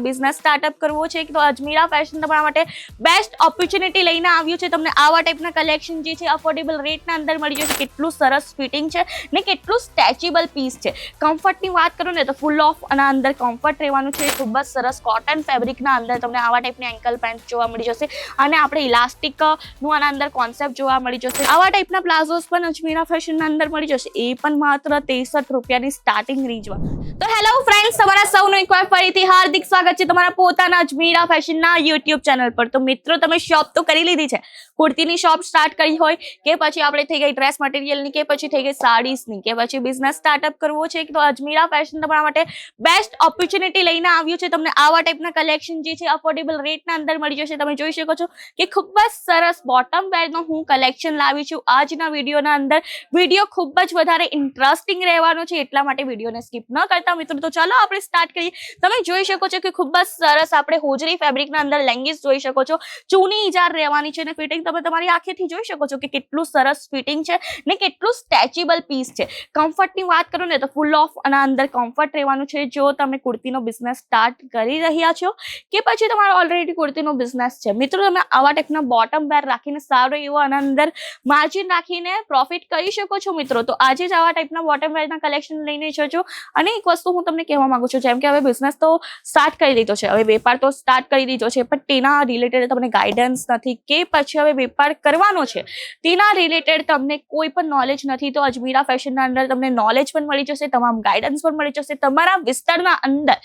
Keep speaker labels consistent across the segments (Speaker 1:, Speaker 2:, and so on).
Speaker 1: Business startup કરવો છે તો અજમીરા ફેશન તમારા માટે બેસ્ટ ઓપોર્ચ્યુનિટી લઈને આવ્યું છે. તમને આવા ટાઈપના કલેક્શન જે છે અફોર્ડેબલ રેટના અંદર મળી જશે. કેટલું સરસ ફિટિંગ છે ને કેટલું સ્ટ્રેચેબલ પીસ છે. કમ્ફર્ટની વાત કરું ને તો ફૂલ ઓફ અને અંદર કમ્ફર્ટ રહેવાનું છે. ખૂબ જ સરસ કોટન ફેબ્રિકના અંદર તમને આવા ટાઈપની એન્કલ પેન્ટ જોવા મળી જશે. અને આપણે ઇલાસ્ટિકનું આના અંદર કોન્સેપ્ટ જોવા મળી જશે. આવા ટાઈપના પ્લાઝોસ પણ અજમીરા ફેશનના અંદર મળી જશે. એ પણ માત્ર ત્રેસઠ રૂપિયાની સ્ટાર્ટિંગ રેન્જમાં તો હેલો ફ્રેન્ડ્સ તમારા સૌનું એકવાર ફરીથી હાર્દિક સ્વાગત છે તમારા પોતાના અજમીરા ફેશનના યુટ્યુબ ચેનલ પર. તો મિત્રો, તમે શોપ તો કરી લીધી છે કુર્તીની શોપ સ્ટાર્ટ કરી હોય કે પછી આપણે થઈ ગઈ ડ્રેસ મટીરિયલની કે પછી થઈ ગઈ સાડીસની કે પછી બિઝનેસ સ્ટાર્ટઅપ કરવો છે તો અજમીરા ફેશન તમારા માટે બેસ્ટ ઓપોર્ચ્યુનિટી લઈને આવ્યું છે. તમને આવા ટાઈપના કલેક્શન જે છે અફોર્ડેબલ રેટના અંદર મળી જશે. તમે જોઈ શકો છો કે ખૂબ જ સરસ બોટમ વેરનો હું કલેક્શન લાવી છું. આજના વિડીયોના અંદર વીડિયો ખૂબ જ વધારે ઇન્ટરેસ્ટિંગ રહેવાનો છે. એટલા માટે વિડીયોને સ્કીપ ન કરતા મિત્રો. તો ચાલો આપણે સ્ટાર્ટ કરીએ. તમે જોઈ શકો છો કે ખૂબ જ સરસ આપણે હોજરી ફેબ્રિકના અંદર લેંગીસ જોઈ શકો છો. ચૂની ઇજાર રહેવાની છે અને ફિટિંગ તમે તમારી આંખેથી જોઈ શકો છો કે કેટલું સરસ ફિટિંગ છે ને કેટલું સ્ટેચેબલ પીસ છે. કમ્ફર્ટની વાત કરું ને તો ફૂલ ઓફ અને અંદર કમ્ફર્ટ રહેવાનું છે. જો તમે કુર્તીનો બિઝનેસ સ્ટાર્ટ કરી રહ્યા છો કે પછી તમારો ઓલરેડી કુર્તીનો બિઝનેસ છે. મિત્રો, તમે આવા ટાઈપના બોટમ વેર રાખીને સારો એવો આના અંદર માર્જિન રાખીને પ્રોફિટ કરી શકો છો મિત્રો. તો આજે જ આવા ટાઈપના બોટમ વેરના કલેક્શન લઈને જજો. અને એક વસ્તુ હું તમને કહેવા માંગુ છું, જેમ કે હવે બિઝનેસ તો સ્ટાર્ટ કરી દીધો છે. હવે વેપાર તો સ્ટાર્ટ કરી દીધો છે, પણ તેના રિલેટેડ તમને ગાઈડન્સ નથી કે પછી હવે વેપાર કરવાનો છે, તેના રિલેટેડ તમને કોઈ પણ નોલેજ નથી, તો અજમીરા ફેશનના અંદર તમને નોલેજ પણ મળી જશે, તમામ ગાઈડન્સ પણ મળી જશે, તમારા વિસ્તારના અંદર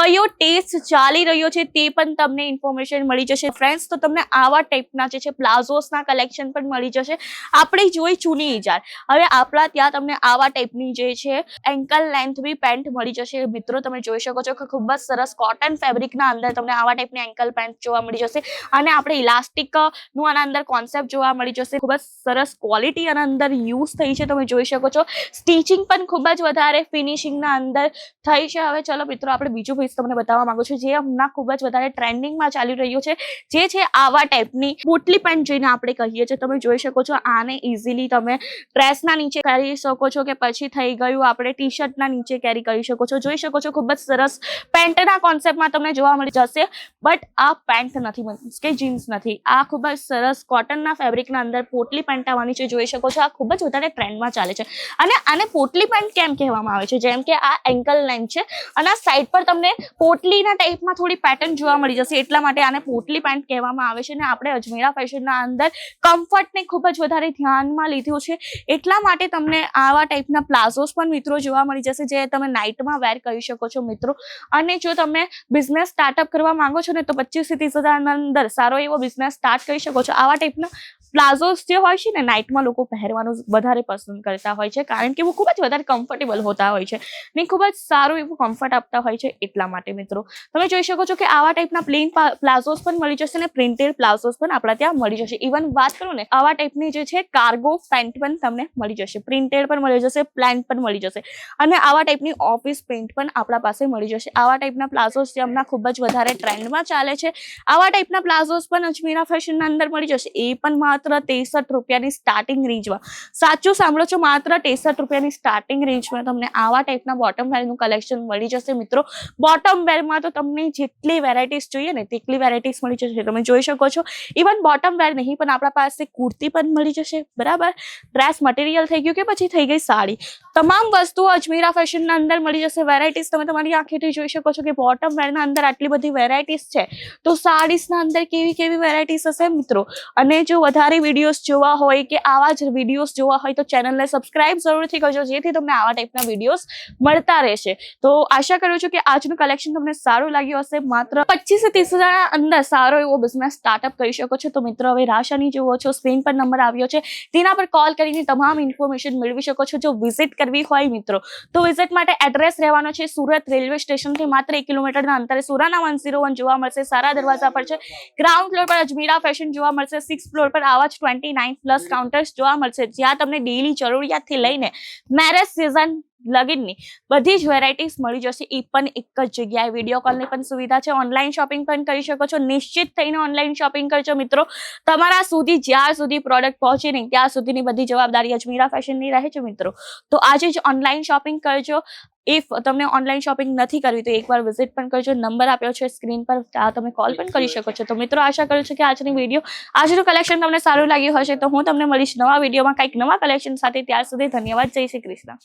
Speaker 1: કયો ટેસ્ટ ચાલી રહ્યો છે તે પણ તમને ઇન્ફોર્મેશન મળી જશે. ફ્રેન્ડ્સ તો તમને આવા ટાઈપના જે છે પ્લાઝોસના કલેક્શન પણ મળી જશે. આપણે જોઈ ચૂની ઇજાર હવે આપણા ત્યાં તમને આવા ટાઈપની જે છે એન્કલ લેન્થ બી પેન્ટ મળી જશે. મિત્રો, તમે જોઈ શકો છો કે ખૂબ જ સરસ કોટન ફેબ્રિકના અંદર તમને આવા ટાઈપની એન્કલ પેન્ટ જોવા મળી જશે. અને આપણે ઇલાસ્ટિકનું આના અંદર કોન્સેપ્ટ જોવા મળી જશે. ખૂબ જ સરસ ક્વોલિટી આના અંદર યુઝ થઈ છે. તમે જોઈ શકો છો. સ્ટિચિંગ પણ ખૂબ જ વધારે ફિનિશિંગના અંદર થઈ છે. હવે ચલો મિત્રો, આપણે બીજું પીસ તમને બતાવવા માંગુ છું. જે હમણાં ખૂબ જ વધારે ટ્રેન્ડિંગમાં ચાલી રહ્યું છે. જે છે આવા ટાઈપની પોટલી પેન્ટ જોઈને આપણે કહીએ છીએ. તમે જોઈ શકો છો, આને ઇઝીલી તમે ડ્રેસના નીચે કરી શકો છો કે પછી થઈ ગયું આપણે ટી શર્ટના નીચે કેરી કરી શકો છો. જોઈ શકો છો, ખૂબ જ સરસ પેન્ટના કોન્સેપ્ટમાં તમને જોવા મળી જશે. બટ આ પેન્ટ નથી, means કે જીન્સ નથી. આ ખૂબ જ સરસ કોટનના ફેબ્રિકના અંદર પોટલી પેન્ટ આવવાની છે, જોઈ શકો છો. આ ખૂબ જ વધારે ટ્રેન્ડમાં ચાલે છે. અને આને પોટલી પેન્ટ કેમ કહેવામાં આવે છે? જેમ કે આ એન્કલ લેન્થ છે. અને આ સાઈડ પર તમને પોટલીના ટાઈપમાં થોડી પેટર્ન જોવા મળી જશે. એટલા માટે આને પોટલી પેન્ટ કહેવામાં આવે છે. અને આપણે અજમેરા ફેશનના અંદર કમ્ફર્ટને ખૂબ જ વધારે ધ્યાનમાં લીધું છે. એટલા માટે તમને આવા ટાઈપના પ્લાઝોસ પણ મિત્રો જોવા મળી જશે, જે તમે નાઇટમાં વેર કરી શકો છો મિત્રો. અને જો તમે બિઝનેસ સ્ટાર્ટઅપ કરવા માંગો છો ને, તો પચીસથી ત્રીસ હજારના અંદર સારો એવો બિઝનેસ સ્ટાર્ટ કરી શકો છો. આવા ટાઈપના પ્લાઝોસ જે હોય છે ને નાઇટમાં લોકો પહેરવાનું વધારે પસંદ કરતા હોય છે. કારણ કે એવું ખૂબ જ વધારે કમ્ફર્ટેબલ હોતા હોય છે ને, ખૂબ જ સારું એવું કમ્ફર્ટ આપતા હોય છે એટલા માટે મિત્રો. તમે જોઈ શકો છો કે આવા ટાઈપના પ્લેન પ્લાઝોસ પણ મળી જશે ને પ્રિન્ટેડ પ્લાઝોસ પણ આપણા ત્યાં મળી જશે. ઇવન વાત કરું ને, આવા ટાઈપની જે છે કાર્ગો પેન્ટ પણ તમને મળી જશે. પ્રિન્ટેડ પણ મળી જશે પ્લેન પણ મળી જશે. અને આવા ટાઈપની ઓફિસ પેન્ટ પણ આપણા પાસે મળી જશે. આવા ટાઈપના પ્લાઝોસ જે હમણાં ખૂબ જ વધારે ટ્રેન્ડમાં ચાલે છે, આવા ટાઈપના પ્લાઝોસ પણ અજમીરા ફેશનના અંદર મળી જશે. એ પણ માત્ર ત્રેસઠ રૂપિયાની સ્ટાર્ટિંગ રેન્જમાં સાચું સાંભળો છો, માત્ર ત્રેસઠ રૂપિયાની સ્ટાર્ટિંગ રેન્જમાં તમને આવા ટાઈપના બોટમ વેરનું કલેક્શન મળી જશે, મિત્રો. બોટમ વેરમાં તો તમને જેટલી વેરાયટીઝ જોઈએ ને, તેટલી વેરાયટીઝ મળી જશે. તમે જોઈ શકો છો ઇવન બોટમ વેર નહીં, પણ આપણા પાસે કુર્તી પણ મળી જશે, બરાબર? ડ્રેસ મટીરિયલ થઈ ગયું કે પછી થઈ ગઈ સાડી? તમામ વસ્તુઓ અજમીરા ફેશનના અંદર મળી જશે વેરાયટીઝ તમે તમારી આંખેથી જોઈ શકો છો કે બોટમ વેરના અંદર આટલી બધી વેરાયટીઝ છે. તો સાડીસના અંદર કેવી કેવી વેરાયટીઝ હશે, મિત્રો? અને જો વધારે વિડીયોઝ જોવા હોય કે આવા જ વિડીયોઝ જોવા હોય તો ચેનલને સબસ્ક્રાઇબ જરૂરથી કરજો, જેથી તમને આવા ટાઈપના વિડીયોઝ મળતા રહેશે. તો આશા કરું છું કે આજનું કલેક્શન તમને સારું લાગ્યું હશે. માત્ર પચીસ ત્રીસ હજારના અંદર સારો એવો બિઝનેસ સ્ટાર્ટઅપ કરી શકો છો. તો મિત્રો, હવે રાશાની જુઓ છો સ્ક્રીન પર નંબર આવ્યો છે. તેના પર કોલ કરીને તમામ ઇન્ફોર્મેશન મેળવી શકો છો. જો વિઝિટ કરવી હોય મિત્રો, તો વિઝિટ માટે એડ્રેસ રહેવાનો છે સુરત રેલવે સ્ટેશનથી માત્ર એક કિલોમીટરના અંતરે. સુરાના વન ઝીરો વન જોવા મળશે. સારા દરવાજા પર છે. ગ્રાઉન્ડ ફ્લોર પર અજમીરા ફેશન જોવા મળશે. સિક્સ ફ્લોર પર આવા જ ટ્વેન્ટી નાઇન પ્લસ કાઉન્ટર્સ જોવા મળશે. જ્યાં તમને ડેલી જરૂરિયાતથી લઈને મેરેજ સિઝન લગીનની બધી જ વેરાયટીસ મળી જશે. એ પણ એક જ જગ્યાએ વીડિયો કોલની પણ સુવિધા છે. ઓનલાઈન શોપિંગ પણ કરી શકો છો. નિશ્ચિત થઈને ઓનલાઈન શોપિંગ કરજો મિત્રો. તમારા સુધી જ્યાં સુધી પ્રોડક્ટ પહોંચે નહીં, ત્યાં સુધીની બધી જવાબદારી અજમીરા ફેશનની રહે છે મિત્રો. તો આજે જ ઓનલાઈન શોપિંગ કરજો. ઇફ તમને ઓનલાઈન શોપિંગ નથી કરવી, તો એકવાર વિઝિટ પણ કરજો. નંબર આપ્યો છે સ્ક્રીન પર. તમે કોલ પણ કરી શકો છો. તો મિત્રો, આશા કરું છું કે આજની વીડિયો આજનું કલેક્શન તમને સારું લાગ્યું હશે. તો હું તમને મળીશ નવા વિડીયોમાં કંઈક નવા કલેક્શન સાથે. ત્યાર સુધી ધન્યવાદ. જય શ્રી કૃષ્ણ.